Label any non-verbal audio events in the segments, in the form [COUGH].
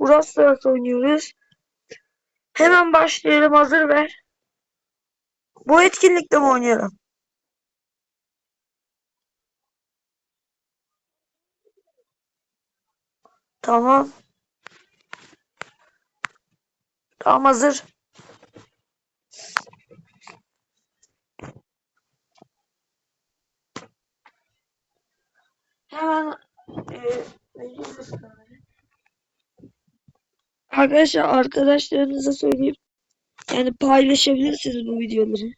Brawl oynuyoruz. Hemen başlayalım. Hazır ver. Bu etkinlikte mi oynayalım? Tamam. Tamam hazır. Hemen e, Arkadaşlar arkadaşlarınıza söyleyeyim. Yani paylaşabilirsiniz bu videoları.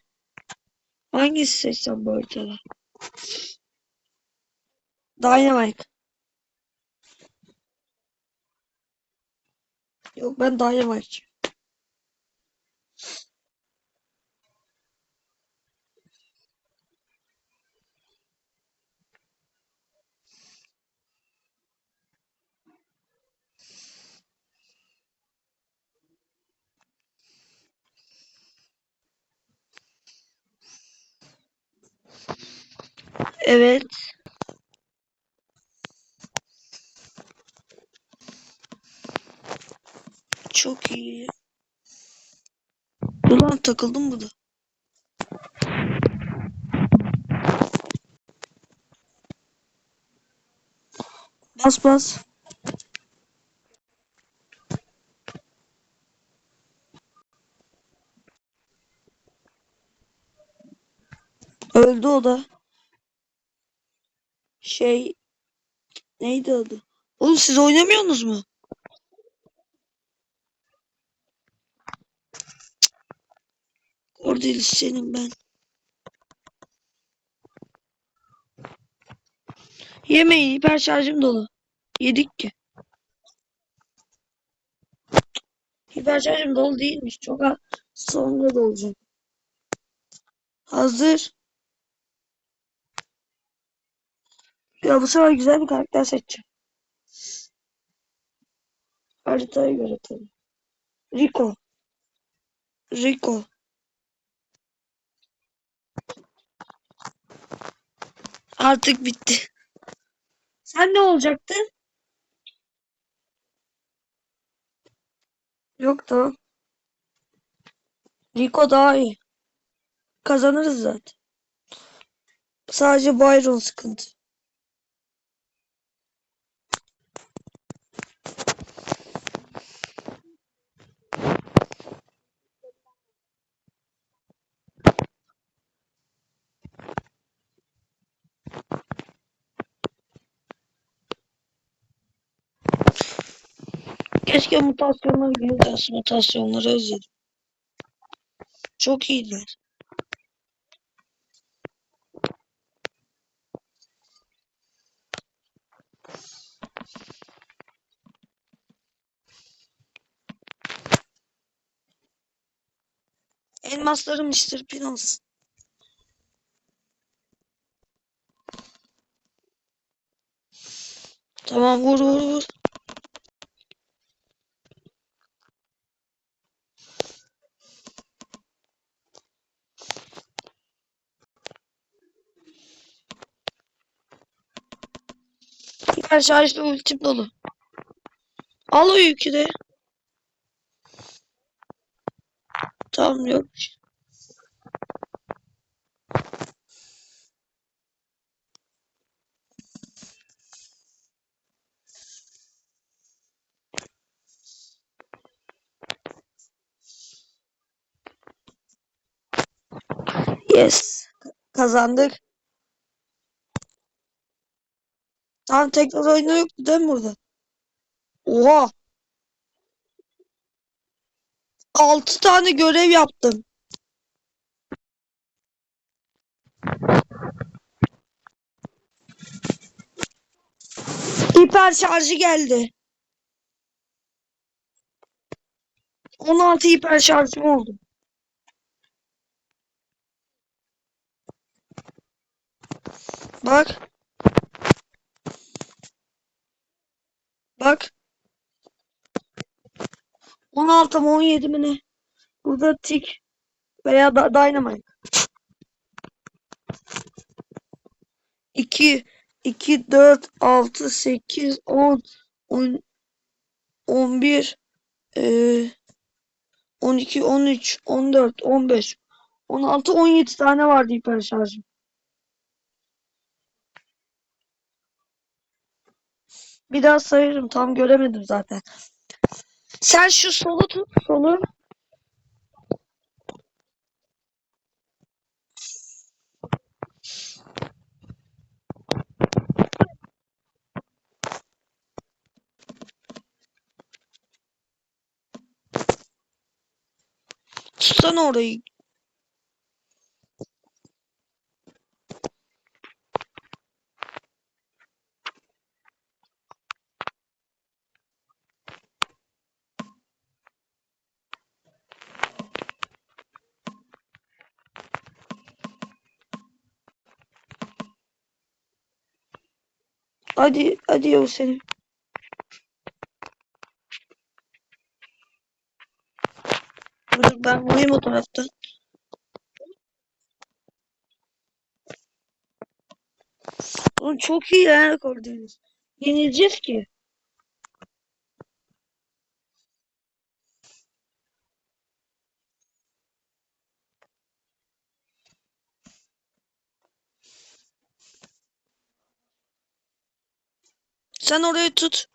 Hangisi seçsem bu haritada? Dynamite. Yok ben Dynamite. Evet. Çok iyi. Ulan takıldım bu da. Bas bas. Öldü o da. Şey neydi adı? Oğlum siz oynamıyorsunuz mu? Cordelis senin ben. Yemeyin hiper şarjım dolu. Yedik ki. Hiper şarjım dolu değilmiş. Çok az sonra dolacak. Hazır. Ya bu sefer güzel bir karakter seçeceğim. Haritaya göre tabii. Rico. Rico. Artık bitti. Sen ne olacaktın? Yok tamam. Rico daha iyi. Kazanırız zaten. Sadece Byron sıkıntı. Keşke mutasyonları güzel mutasyonları özledim. Çok iyiler. Elmasları Mr. Pin olsun. Tamam vur vur vur. Hiper şarjlı ultim dolu. Al o yükü de. Tamam yok. Yes. Kazandık. Tamam tekrar oyunu yoktu değil mi burada? Oha. 6 tane görev yaptım. Hiper şarjı geldi. 16 hiper şarjım oldu. Bak. Bak. 16 mı 17 mi ne? Burada tik veya da dynamite. 2 2 4 6 8 10 10 11 eee 12 13 14 15 16 17 tane vardı hiper şarjım. Bir daha sayarım. Tam göremedim zaten. Sen şu solu tut. Solu. Tutsana orayı. Hadi hadi Yavuz seni. Dur ben vurayım o taraftan. Oğlum çok iyi ya Karadeniz. Yenileceğiz ki. Sen orayı tut.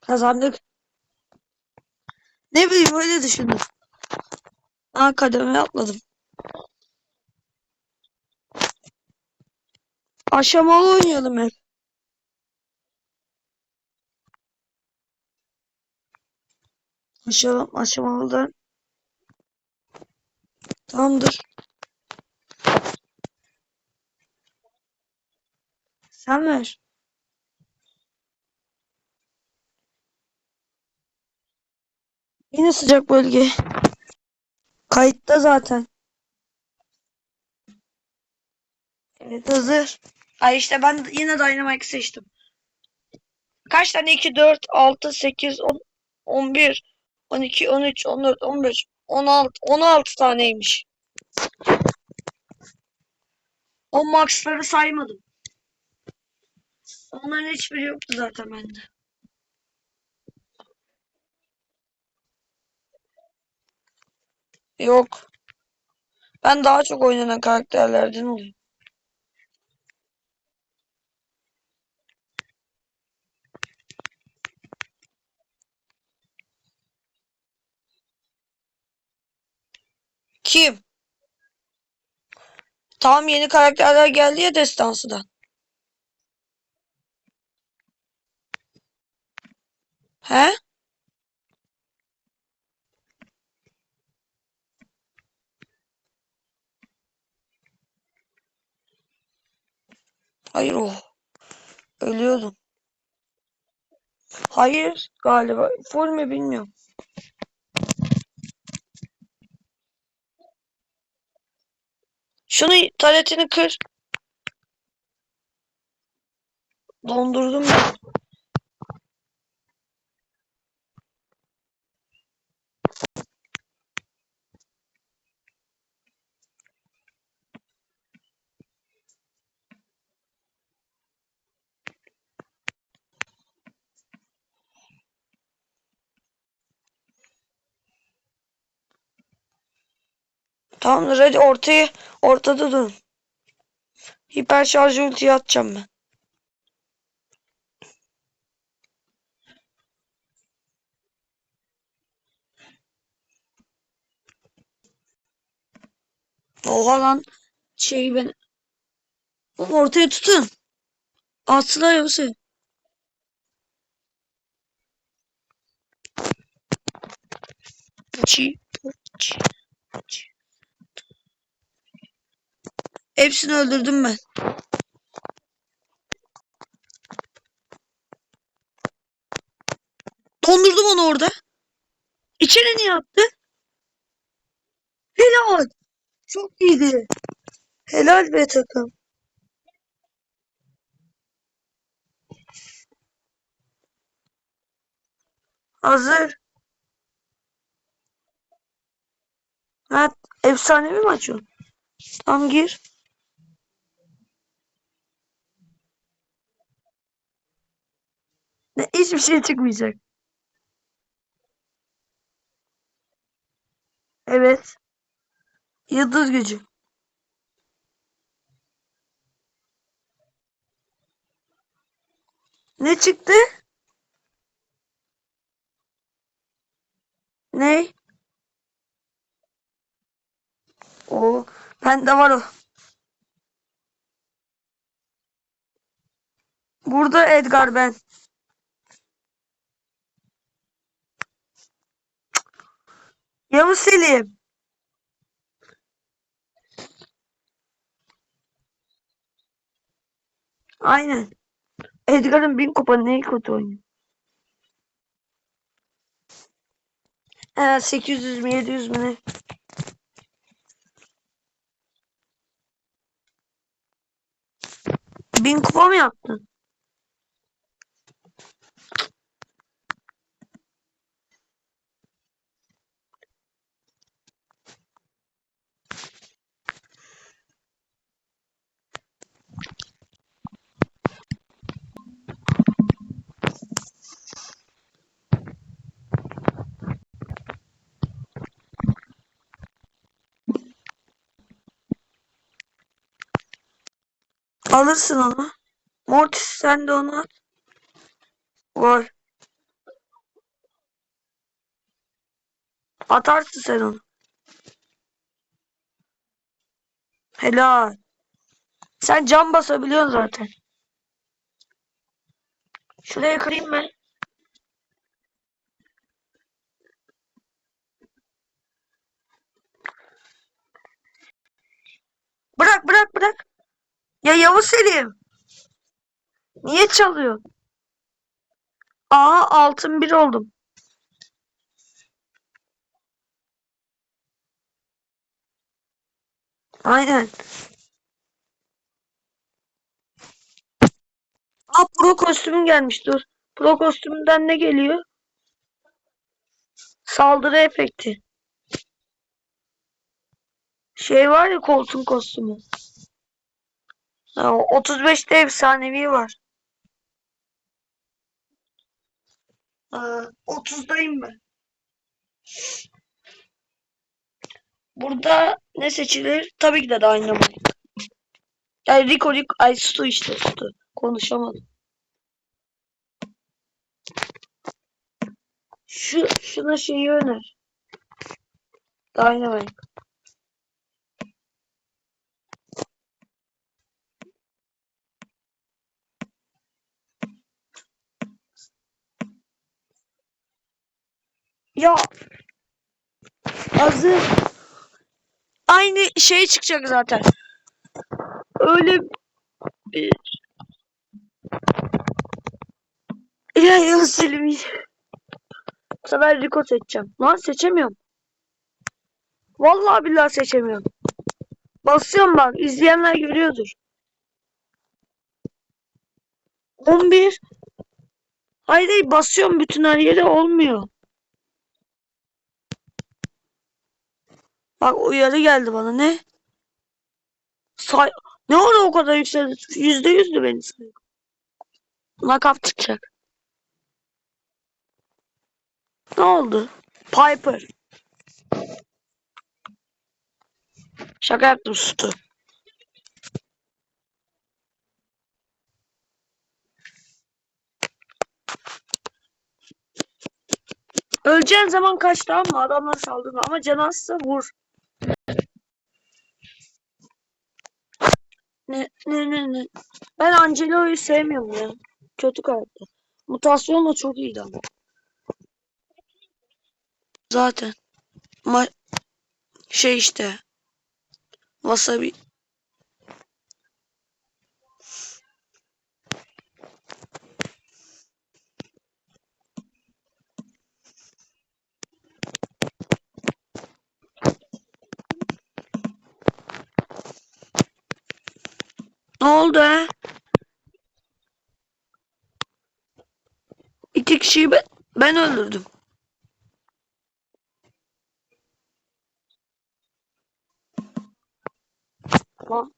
Kazandık. Ne bileyim öyle düşündüm. Aa kademe atladım. Aşamalı oynayalım hep. Aşama, aşamalıdan. Tamamdır. Sen ver. Yine sıcak bölge. Kayıtta zaten. Evet hazır. Ay işte ben yine Dynamite seçtim. Kaç tane? 2, 4, 6, 8, 10, 11, 12, 13, 14, 15, 16, 16 taneymiş. O maxları saymadım. Onların hiçbiri yoktu zaten bende. Yok. Ben daha çok oynanan karakterlerden olayım. Kim? Tamam yeni karakterler geldi ya destansıdan. He? Hayır o. Ölüyordum. Hayır galiba. Full mü bilmiyorum. Şunu taletini kır. Dondurdum ben. Tamamdır hadi ortaya ortada durun. Hiper şarj ultiyi atacağım ben. Oha lan şeyi ben Oğlum ortaya tutun. Asla yoksa. Çi, çi, çi. Hepsini öldürdüm ben. Dondurdum onu orada. İçeri niye attı? bak. Çok iyiydi. Helal be takım. Hazır. Ha, efsanevi mi açıyorsun? Tam gir. [LAUGHS] hiçbir şey çıkmayacak. Evet. Yıldız gücü. Ne çıktı? Ne? O bende var o. Burada Edgar ben. Yavuz Selim. Aynen. Edgar'ın bin kupa neyi kötü oynuyor? He 800 mi 700 mi ne? Bin kupa mı yaptın? Alırsın onu. Mortis sen de onu at. Var. Atarsın sen onu. Helal. Sen cam basabiliyorsun zaten. Şuraya kırayım ben. Bırak bırak bırak. Ya Yavuz Selim. Niye çalıyor? Aa altın bir oldum. Aynen. Aa pro kostümüm gelmiş dur. Pro kostümünden ne geliyor? Saldırı efekti. Şey var ya koltuğun kostümü. Ha, 35'te efsanevi var. Ha, 30'dayım ben. Burada ne seçilir? Tabii ki de Dynamite. Yani Rico Rico ay Stu işte Stu. Konuşamadım. Şu şuna şeyi öner. Dynamite. Ya hazır. Aynı şey çıkacak zaten. Öyle bir ya ya Selim. Bu sefer Rico seçeceğim. Lan seçemiyorum. Vallahi billahi seçemiyorum. Basıyorum bak. izleyenler görüyordur. 11 Hayır hayır basıyorum bütün her yere olmuyor. Bak uyarı geldi bana ne? Say ne oldu o kadar yükseldi? Yüzde yüzdü beni say. Nakaf çıkacak. Ne oldu? Piper. Şaka yaptım sustu. Öleceğin zaman kaç tamam mı? Adamlar saldırma ama can vur. Ne ne ne ne. Ben Angelo'yu sevmiyorum ya. Kötü karakter. Mutasyonla çok iyiydi ama. Zaten. Ma şey işte. Wasabi. Ne oldu he? İki kişiyi ben, ben öldürdüm. Lan.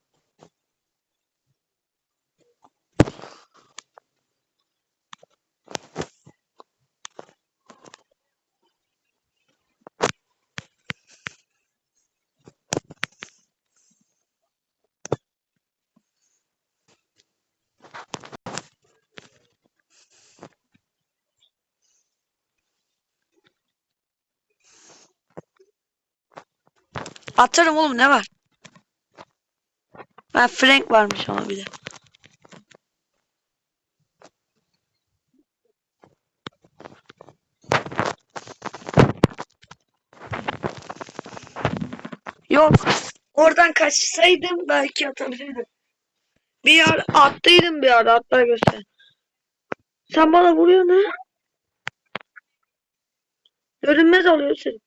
Atarım oğlum ne var? Ha Frank varmış ama bir de. Yok. Oradan kaçsaydım belki atabilirdim. Bir yer attıydım bir ara hatta göster. Sen bana vuruyorsun ha? Görünmez oluyor seni.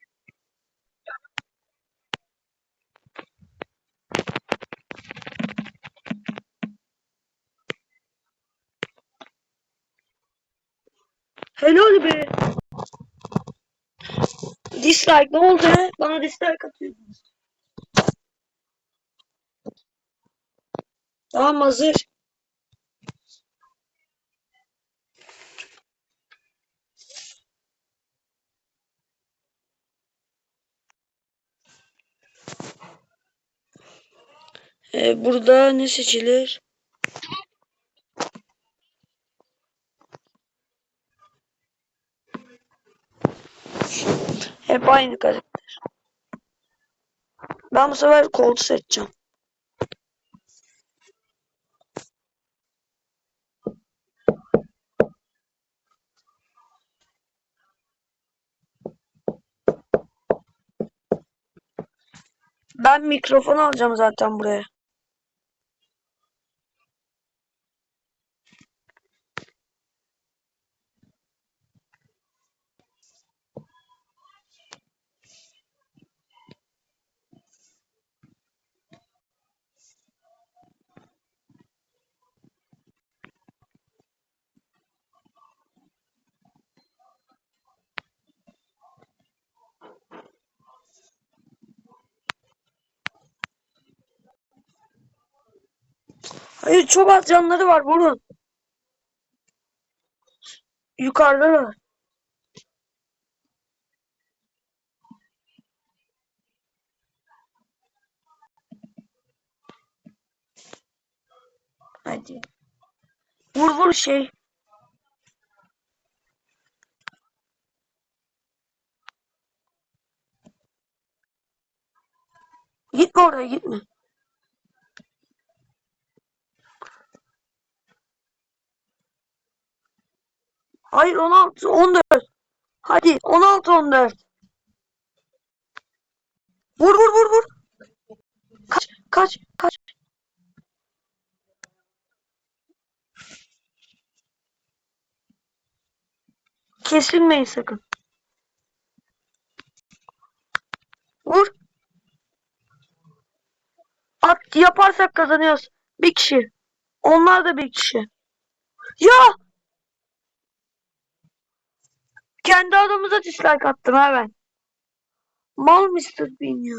Helal be. Dislike ne oldu? Bana dislike atıyorsunuz. Tamam hazır. Ee, burada ne seçilir? Hep aynı karakter. Ben bu sefer Colt'u seçeceğim. Ben mikrofon alacağım zaten buraya. Hayır çok az canları var vurun. Yukarıdalar. Hadi. Vur vur şey. Gitme oraya gitme. Hayır 16 14. Hadi 16 14. Vur vur vur vur. Kaç kaç kaç. Kesilmeyin sakın. Vur. At yaparsak kazanıyoruz. Bir kişi. Onlar da bir kişi. Ya! Kendi adamıza dislike attım ha ben. Mal Mr. Bean ya.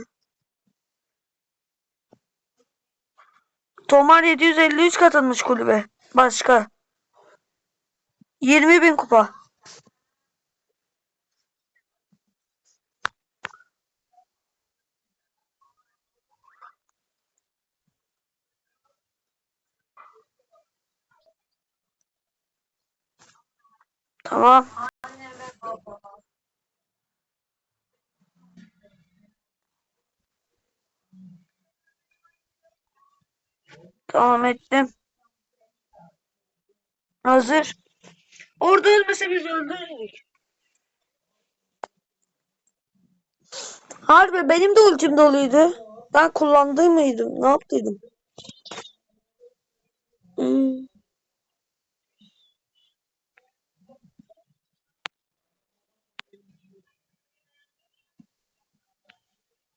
Tomar 753 katılmış kulübe. Başka. 20 bin kupa. Tamam. Tamam ettim. Hazır. Orada ölmese biz öldürürdük. Harbi benim de ultim doluydu. Ben kullandığı mıydım? Ne yaptıydım? Hmm.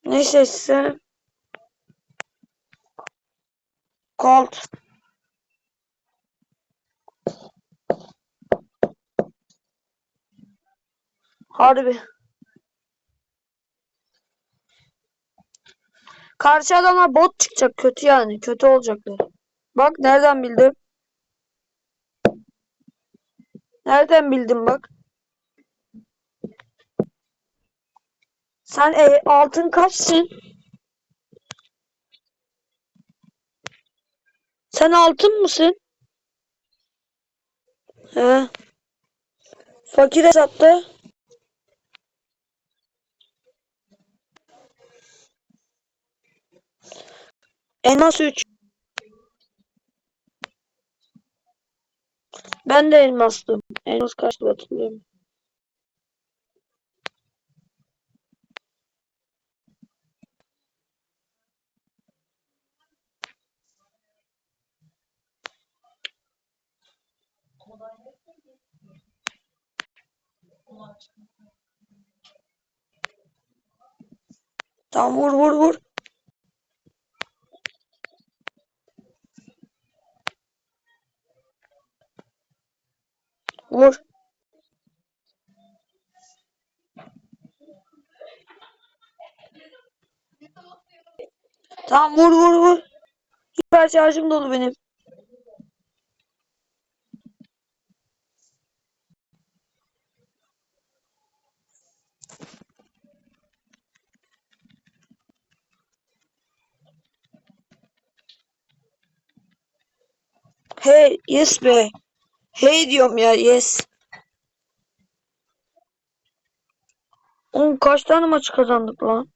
Ne seçsem? Gold. Harbi. Karşı adamlar bot çıkacak. Kötü yani. Kötü olacaklar. Bak nereden bildim? Nereden bildim bak? Sen e, altın kaçsın? Sen altın mısın? He. Fakir hesapta. Elmas 3. Ben de elmastım. Elmas kaçtı hatırlıyorum. Tamam vur vur vur. Vur. Tamam vur vur vur. Hiper şarjım dolu benim. Hey yes be. Hey diyorum ya yes. Oğlum kaç tane maç kazandık lan?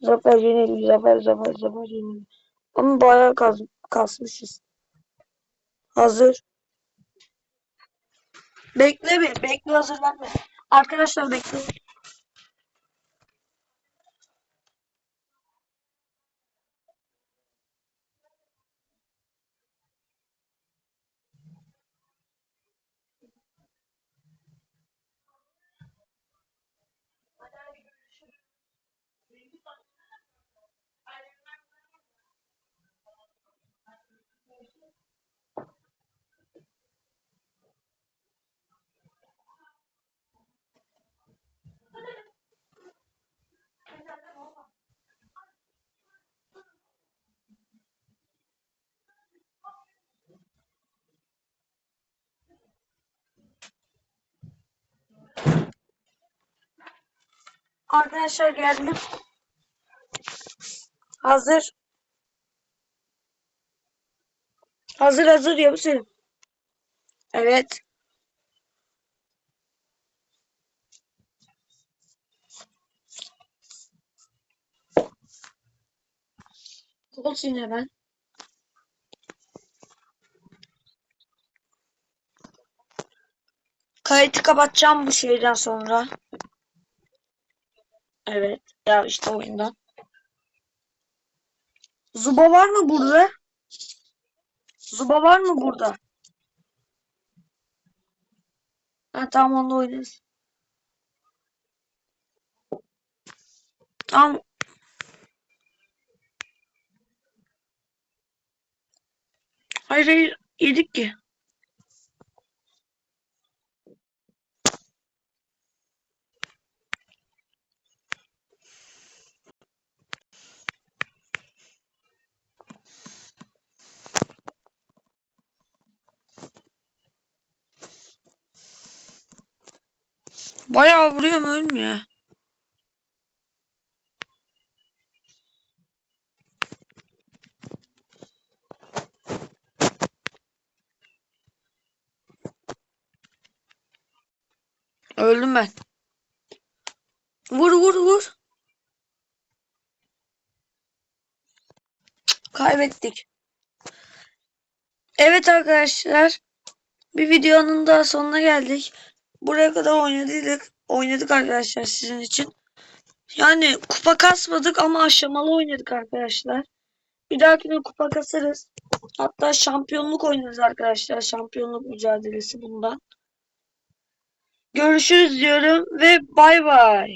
Zafer yenildi. Zafer zafer zafer yenildi. Ama bayağı kaz kasmışız. Hazır. Bekle bir. Bekle hazırlanma. Arkadaşlar bekle. Arkadaşlar geldim. Hazır. Hazır hazır yapışın. Evet. Kol yine ben. Kayıtı kapatacağım bu şeyden sonra. Evet. Ya işte oyundan. Zuba var mı burada? Zuba var mı burada? Ha tamam onunla oynarız. Tamam. Hayır hayır yedik ki. Bayağı vuruyorum ölmüyor. Öldüm ben. Vur vur vur. Kaybettik. Evet arkadaşlar. Bir videonun daha sonuna geldik. Buraya kadar oynadık. Oynadık arkadaşlar sizin için. Yani kupa kasmadık ama aşamalı oynadık arkadaşlar. Bir dahakine kupa kasarız. Hatta şampiyonluk oynarız arkadaşlar. Şampiyonluk mücadelesi bundan. Görüşürüz diyorum ve bay bay.